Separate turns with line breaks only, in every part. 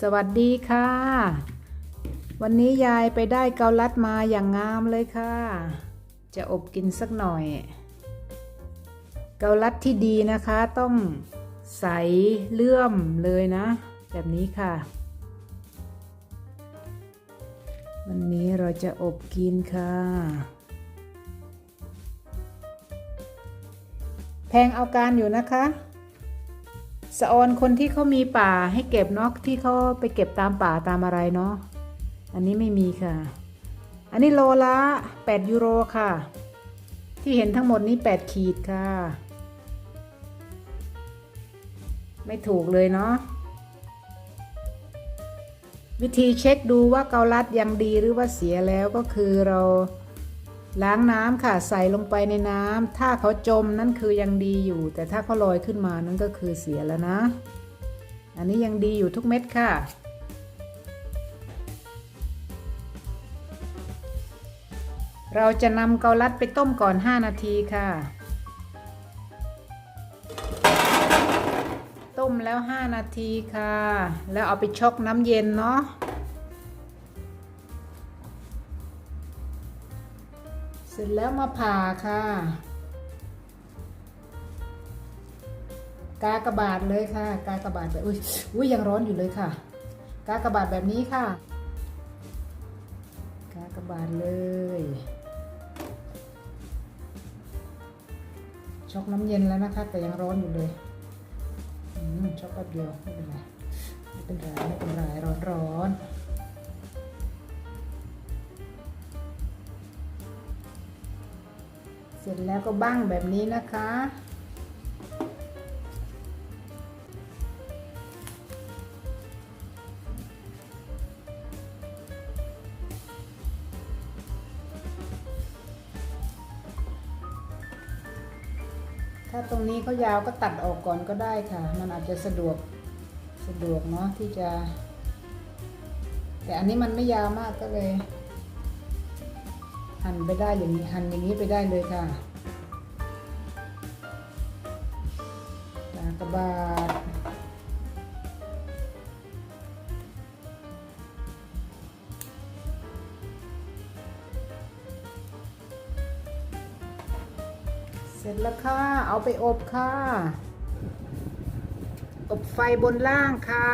สวัสดีค่ะ วันนี้ยายไปได้เกาลัดมาอย่างงามเลยค่ะ จะอบกินสักหน่อย เกาลัดที่ดีนะคะต้องใสเลื่อมเลยนะ แบบนี้ค่ะ วันนี้เราจะอบกินค่ะ แพงเอาการอยู่นะคะ สะออนคนที่เขามีป่าให้เก็บเนาะที่เขาไปเก็บตามป่าตามอะไรเนาะอันนี้ไม่มีค่ะ อันนี้โลละ8ยูโรค่ะ ที่เห็นทั้งหมดนี้ 8 ขีดค่ะ ไม่ถูกเลยเนาะวิธีเช็คดูว่าเกาลัดยังดีหรือว่าเสียแล้วก็คือเรา ล้างน้ำค่ะใส่ลงไปในน้ำถ้าเขาจมนั่นคือยังดีอยู่ แต่ถ้าเขาลอยขึ้นมานั่นก็คือเสียแล้วนะ อันนี้ยังดีอยู่ทุกเม็ดค่ะ เราจะนำเกาลัดไปต้มก่อน 5 นาทีค่ะ ต้มแล้ว 5 นาทีค่ะ แล้วเอาไปชกน้ำเย็นเนาะ เสร็จแล้วมาผ่าค่ะ กากระบาดเลยค่ะ กากระบาดแบบอุ้ยอุ้ยยังร้อนอยู่เลยค่ะ กากระบาดแบบนี้ค่ะ กากระบาดเลยช็อกน้ำเย็นแล้วนะคะ แต่ยังร้อนอยู่เลยช็อกแป๊บเดียวไม่เป็นไรไม่เป็นไรไม่เป็นไรร้อนร้อน เสร็จแล้วก็บ้างแบบนี้นะคะ ถ้าตรงนี้เขายาวก็ตัดออกก่อนก็ได้ค่ะ มันอาจจะสะดวกสะดวกเนาะที่จะ แต่อันนี้มันไม่ยาวมากก็เลย หั่นไปได้อย่างนี้หั่นอย่างนี้ไปได้เลยค่ะตากระบาดเสร็จแล้วค่ะ เอาไปอบค่ะอบไฟบนล่างค่ะ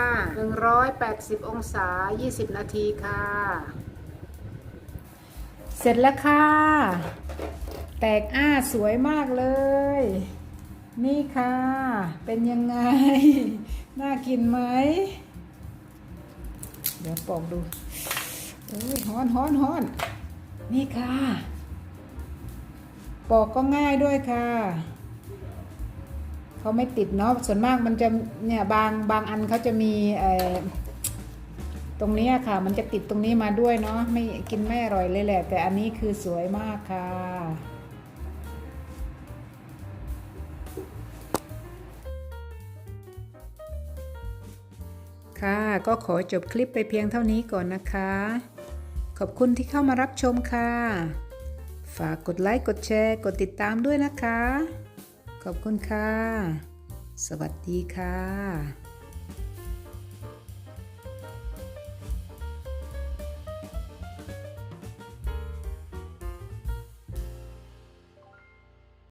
180 องศา 20 นาทีค่ะ เสร็จแล้วค่ะ แตกอ้าสวยมากเลย นี่ค่ะ เป็นยังไง น่ากินไหม เดี๋ยวปอกดูโอ้ยฮ้อนฮ้อนฮ้อนนี่ค่ะ ปอกก็ง่ายด้วยค่ะเขาไม่ติดเนาะส่วนมากมันจะเนี่ยบางบางอันเขาจะมีเอ่อ ตรงนี้ค่ะ มันจะติดตรงนี้มาด้วยเนาะไม่กินไม่อร่อยเลยแหละ แต่อันนี้คือสวยมากค่ะ ค่ะ ก็ขอจบคลิปไปเพียงเท่านี้ก่อนนะคะ ขอบคุณที่เข้ามารับชมค่ะ ฝากกดไลค์กดแชร์ กดติดตามด้วยนะคะ ขอบคุณค่ะ สวัสดีค่ะ